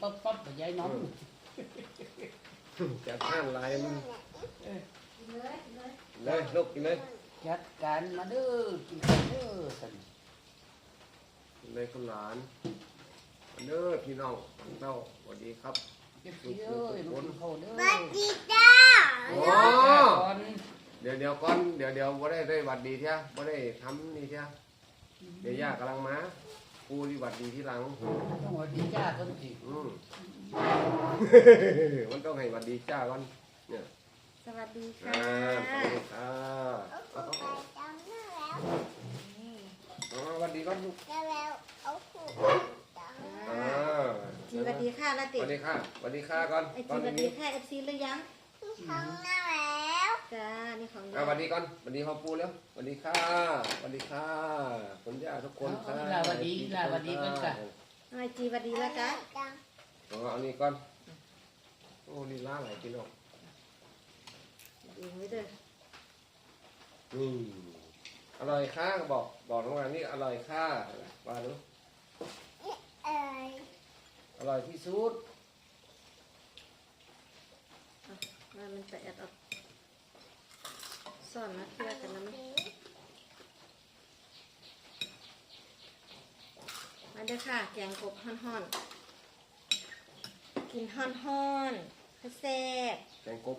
ปั๊บปั๊บกับยายน้องจัดห้านลายมันกินเลยกินเลยเลยลูกกินเลยจัดการมาเด้อกินข้าวเด้อสันกินเลยคุณหลานเด้อพี่น้องเต้าสวัสดีครับเก็บสิเอ้ยมากินข้าวเด้อบัดดีจ้าโอ้ก่อนเดี๋ยวเดี๋ยวก่อนเดี๋ยวเดี๋ยวบ่ได้ได้หวัดดีเท่าบ่ได้ทำนี่เท่าเดี๋ยวย่ากำลังมา กูที่หวัดดีที่หลังต้องหวัดดีจ้าคนสิอืมมันต้องให้หวัดดีจ้าก่อนเนี่ยสวัสดีค่ะอ่าสวัสดีค่ะเอาผูกไปจำหน้าแล้วนี่อ๋อหวัดดีก่อนลูกแล้วแล้วเอาผูกไปจำหน้าอ่าจีสวัสดีค่ะลาสติวัสดีค่ะสวัสดีค่ะก่อนไอก่จีอนสวัสดีนี้ค่ะเอฟซีหรือยังทำหน้าแล้วจ้านี่ข องอ่าสวัสดีก่อนสวัสดีพ่อปูแล้วสวัสดีค่ะสวัสดีค่ะคุณย่าทุกคนค่ะเอาลาหวัดดีลาหวัดดีกันจ้ะไอจีสวัสดีแล้วจ้าจังเอาเอานี่ก่อนโอ้นี่ล่าไหลพี่น้องดีไว้เด้ออืมอร่อยค่ะบอกบอกน้องว่านี่อร่อยค่ะว่าดูเอ้ยอร่อยที่สุด มามันจะแอดเอา ซ่อนนะเพื่อกันนะมั้ยมาเด้อค่ะ แกงกบฮ้อนๆ กินฮ้อนๆข้าวแซ่บแกงกบ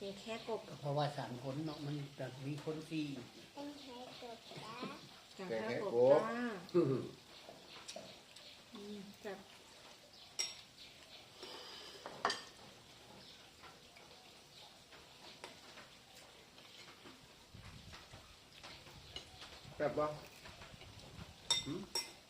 กินแค่กบเพราะว่าสามคนเนาะมันแบบมีคนสี่ เป็นใครกดจ้า แกงแค่กบจ้า อืมจับ แบบว่า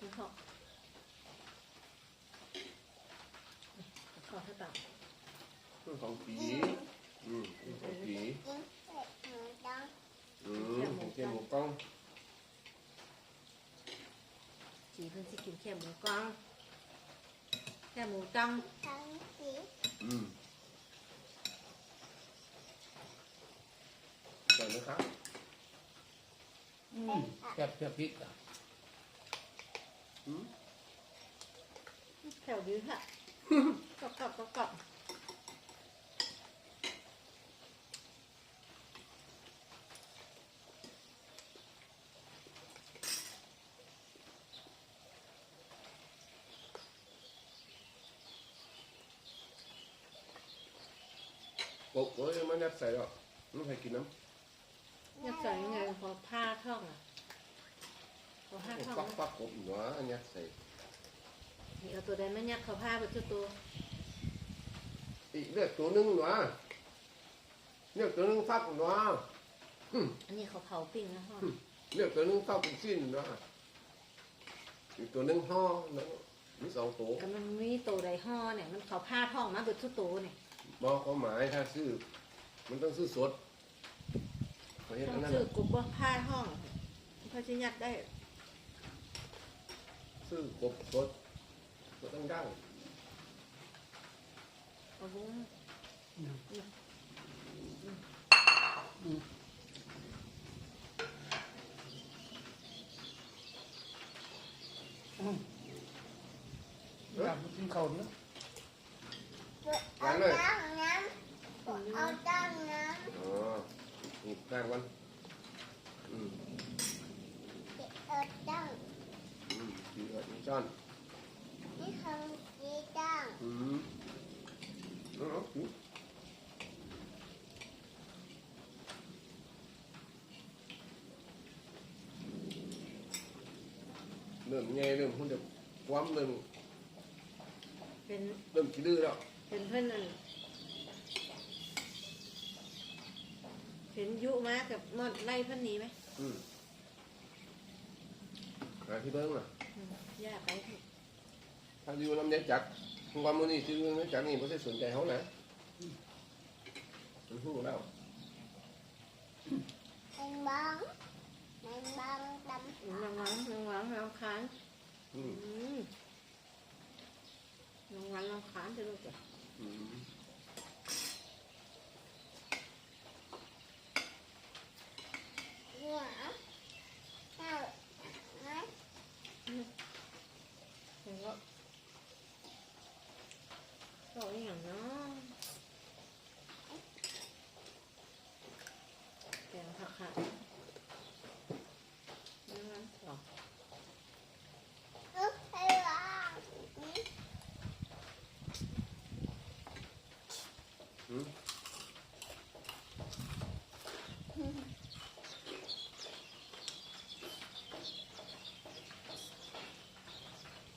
นี่เขาขอให้ต่างของผีอืมของผีกินเสร็จหนูต้องอืมของเจียมหมูกล้องจีเพิ่นสิกินแค่หมูกรองแค่หมูจ้องทั้งสีอืมเดี๋ยวนะครับ อืมแซ่บแซ่บพริกอะอืมแถวยื้อค่ะกรอบกรอบกรอบกรอบกบเอ้ยมันยัดใส่หรอกไม่ใครกินน้ำ ยัดใส่ยังไงพอผ้าท่องอะพอผ้าท่องฟักฟักกบหนัวอันยัดใส่นี่เอาตัวใดไม่ยัดเขาผ้าไปตัวตัวอีกเลือกตัวหนึงหนัวเลือกตัวหนึงฟักหนัวอันนี้เขาเผาปิ้งนะพ่อเลือกตัวหนึงฟักเป็นสิ้นหนัวอีกตัวหนึงห่อหนัวมีสองตัวก็มันมีตัวใดห่อเนี่ยมันเขาผ้าท่องมาเบิดทุกตัวเนี่ยบอกความหมายถ้าซื้อมันต้องซื้อสด เขาเห็นต้ออังนนั้นซื้อน่ะกบว่าผ้าท่องเขาจะยัดได้ซื้อกบสดก็ต้องดังเอาบุ้งอืมอยากกินข้าวเด้อเอาจ้างน้ำเอาจ้างน้ อ๋อ นี่ตั้งวันอืมำเอาจ้างอืมดีกว่านี่จ้อนนี่ทำสีจ้าง อืม เอาเอาอืมเริ่มไงเริ่มหุ่นจะความเริ่มเป็นเริ่มขี้ดื้อแล้วเป็นเพื่อนนั่นเห็นยุมากับมอดไล่เพื่อนหนีไหมอืมหาที่เบิ้งอะอืมย่าไปเถอะถ้าอยู่ลำยักจักความมือนี่ซื้อลำยักจักนี่ไม่ใช่สนใจเขานะมันหู้แล้วเป็นบ้องเป็นบ้องดำระวังระวังระคันอืมอืมระวังระคันจะลูกจ้ะอืม หัวเท้าไหม เห็นว่า หืม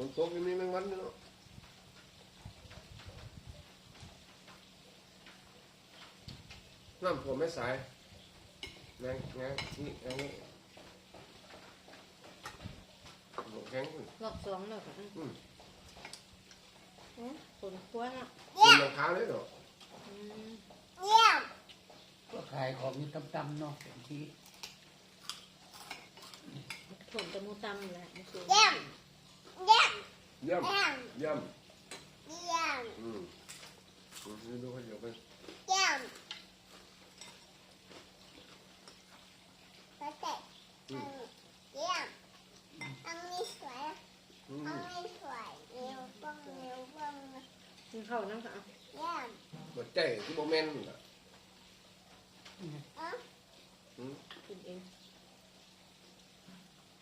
ฝนตกยังมีแมงวันอยู่เนาะน้ำท่วมไม่สายแมงแงงนี่แงงนี่หลงแข็งขึ้นรอบสองแล้วก็อืมอืมอืมฝนควนอะเป็นรองเท้าเลยเหรออืมเยี่ยมก็ขายของอยู่ต่ำๆเนาะบางทีฝนตะมูตำแหละมันสูง เยี่ยมเยี่ยมเยี่ยมเยี่ยมเยี่ยมเยี่ยมอืมอืมดูเขาเดี๋ยวไปเยี่ยมแล้วแต่อืมเยี่ยมอันนี้สวยอืมอันนี้สวยเร็วบ้างเร็วบ้างกินข้าวน้ำค่ะเอาเยี่ยมหัวใจที่โมเมนต์น่ะอะอืมกินเอง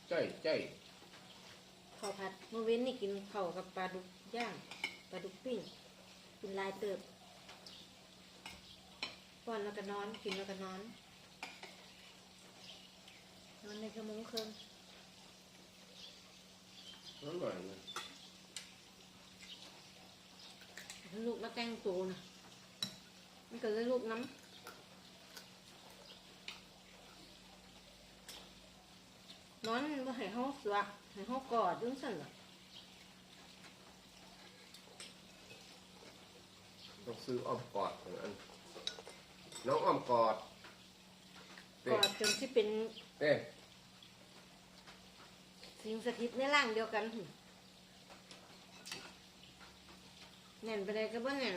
ใจใจ ข้าวผัดเมื่อเว้นนี่กินข้าวกับปลาดุกย่างปลาดุกปิ้งกินหลายเติบป้อนแล้วก็นอน กินแล้วก็นอนนอนในชั่วโมงครึ่งนั่นหน่อยนะลูกมาแต่งตัวนะมันก็เลยลูกน้ำนอนบ่ให้เฮาสวะ ให้เฮากอดจังซั่นล่ะต้องซื้ออ้อมกอดของอันน้องอ้อมกอดกเต้อดจนสิเป็นเต้สิ่งสถิตในร่างเดียวกันหั่นแน่นไปเลยก็บ่แน่น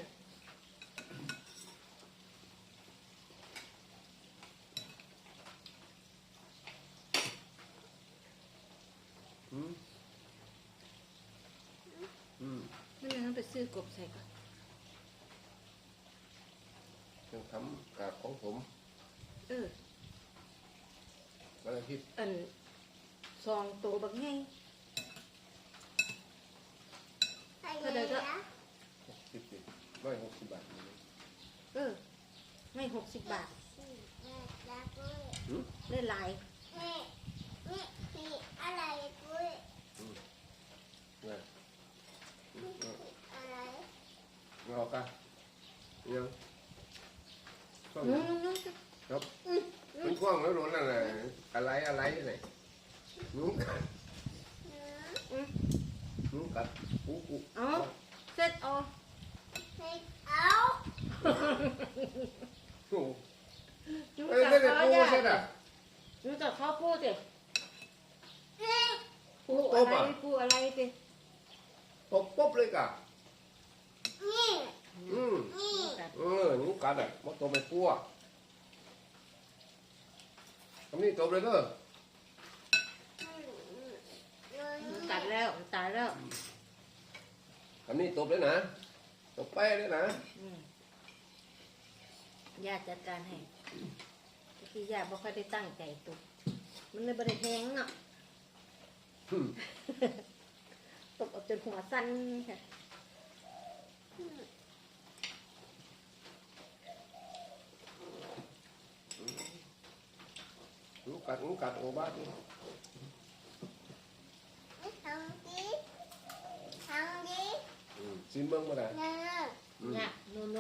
อืมอืมไม่งั้นต้องไปซื้อกบใส่ก่อนยังทำกากของผมเออ วันอาทิตย์อันซองโตบักไงอะไรนะหกสิบร้อยหกสิบบาทเออ ไม่หกสิบบาทสี่แปดแล้วก็อืมได้หลายนี่นี่นี่อะไรด้วย เนี่ยอืมเอา อะไร เอา กันยังช่องนุ่ยังงนุ่งครับเป็นกว้างแล้วหล่นอะไรอะไรอะไรไหนนุ่งกัดหืมนุ่งกัดปูปูเอาเสร็จเอาให้เอาโอ้นุ่งเอ้ยจับเส้นเขาปูจ้ะเส้นอะนุ่งจับเขาปูสินี่ปูตอะบไรอะปูอะไรสิตบปุ๊บเลยกะนี่ อืมนี่กัดเออนุ่งกัดอะมดตัวไม่ปัวทำนี่ตบเลยเด้อมันกัดแล้วมันตายแล้วทำนี่ตบเลยนะตบแป้เลยนะอืมย่าจัดการให้ที่ย่าบ่ค่อยได้ตั้งใจตุกมันเลยบ่ได้แทงเนาะอืมตบเอาจนหัวสั้นค่ะ นุ่ง กัดนุ่งกัดโอ้บ้าที่ทำดีทำดีอืมซิมเบิ้งมาได้นะอืมย่าโนโน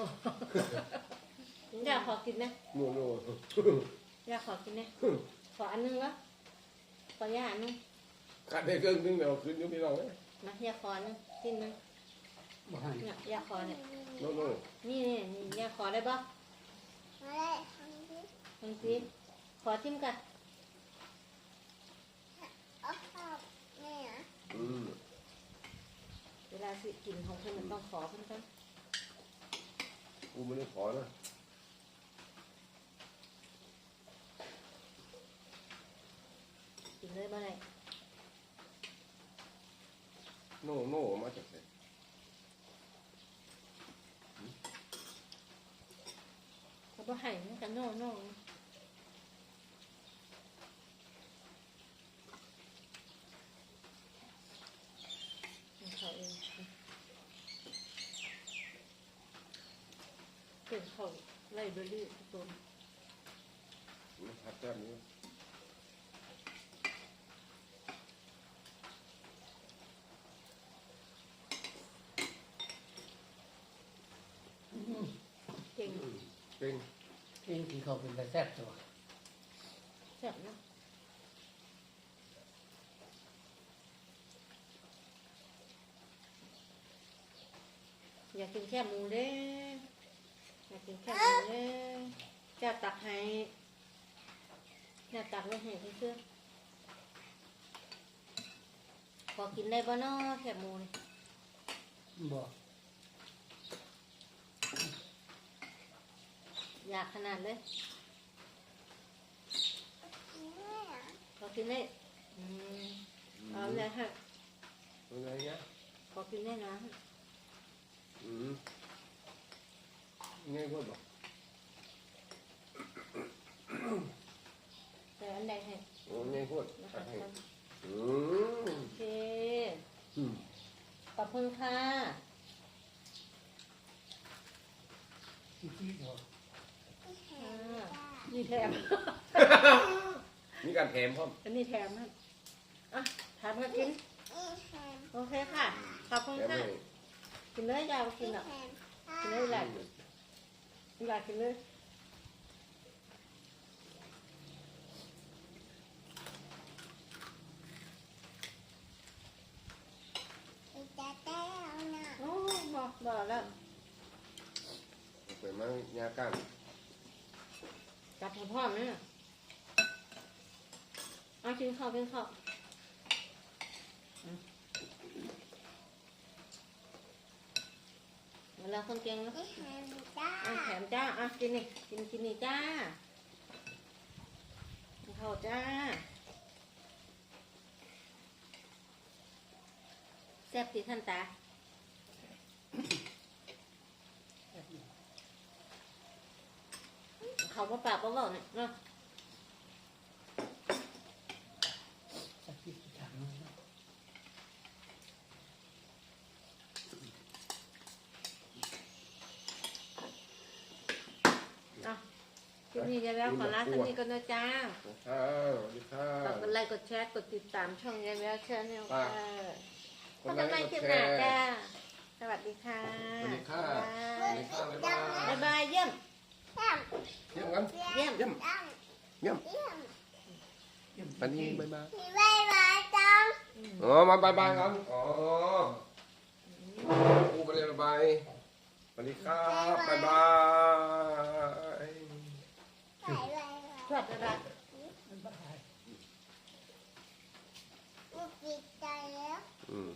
ย่าขอกินนะโน่โน่ย่าขอกินนะขออันนึงวะขอย่าอันนึงกัดได้เครื่องนึงเดี๋ยวขึ้นอยุ่พี่น้องเลยมาย่าขออันนึงกินนึงบ่ให้เนี่ยย่าขอเนี่ยโน่โน่นี่นี่นี่ย่าขอได้ปะมาเลยทำดีบางทีขอชิมกัน เอาข้าวนี่นะ อืม เวลาสิกินของเพิ่นมันต้องขอเพิ่นกันกูไม่ได้ขอนะกินเลยบ่ได้โน่โน่มาจากไหนเขาบ่ให้มันกันโน่โน่เขาเอง เป็นเขาไล่ เบอร์รี่ต้นมันผัดแบบนี้เก่งเก่งกินกินข้าวเป็นแต่แซ่บตัวแซ่บนะอยากกินแค่หมูเด้ กกินแค่หมูเด้เจะตักให้เจะตักไว้ให้เพื่อนๆพอกินได้บ่เนาะแค่หมูนี่บอกอยากขนาดเลยแม่พอกินได้อืมเอาเลยฮะอะไรเงี้ยพอกินได้นะอืม ง่ายกว่าบอกแต่อันใดให้โอ้ง่ายกว่านะตัคะดให้อืมโอเคอืมขอบคุณค่ะที่ที่บอกอ่านี่แถม มีการแถมพร้อมอันนี้แถมฮะอะถามมากินอีแฮมโอเคค่ะ ขอบคุณแถมค่ะ ให้กินเลยยาวกินอีอะแฮมกินเลยแหละ อ ยากกินเลยอีตาแต้วน่ะโอ้บอกบอกแล้วไปมายาก้านจับพ่อๆเนี่ยเอากินข้าวกินข้าวอืม เวลาคนเก่งเนอะอีแฮมจ้าอะแถมจ้าอะกินนี่กินกินนี่จ้ากินข้าวจ้าแซ่บติท่านตาเขาว่าปากว่าเบาเนี่ยเนาะ สักที่ถังนึงนะ อะ นี้จะแล้วขอลาสักนิดก่อนนะจ้าค่ะสวัสดีค่ะฝากกดไลค์กดแชร์กดติดตามช่องยายแววชาแนลอ่าค่ะคพนบไหนกันใหม่กคลิปหน้าจ้าสวัสดีค่ะสวัสดีค่ะ สวัสดีค่ะบ๊ายบายบ๊ายบายเยี่ยม เยี่ยมกันเยี่ยม เยี่ยมเยี่ยมเยี่ยมอันนี้บ๊ายบายพี่บายบายจังอ๋อมาบายบายครับอ๋อกูไปเลยบายบายสวัสดีครับบายบายาย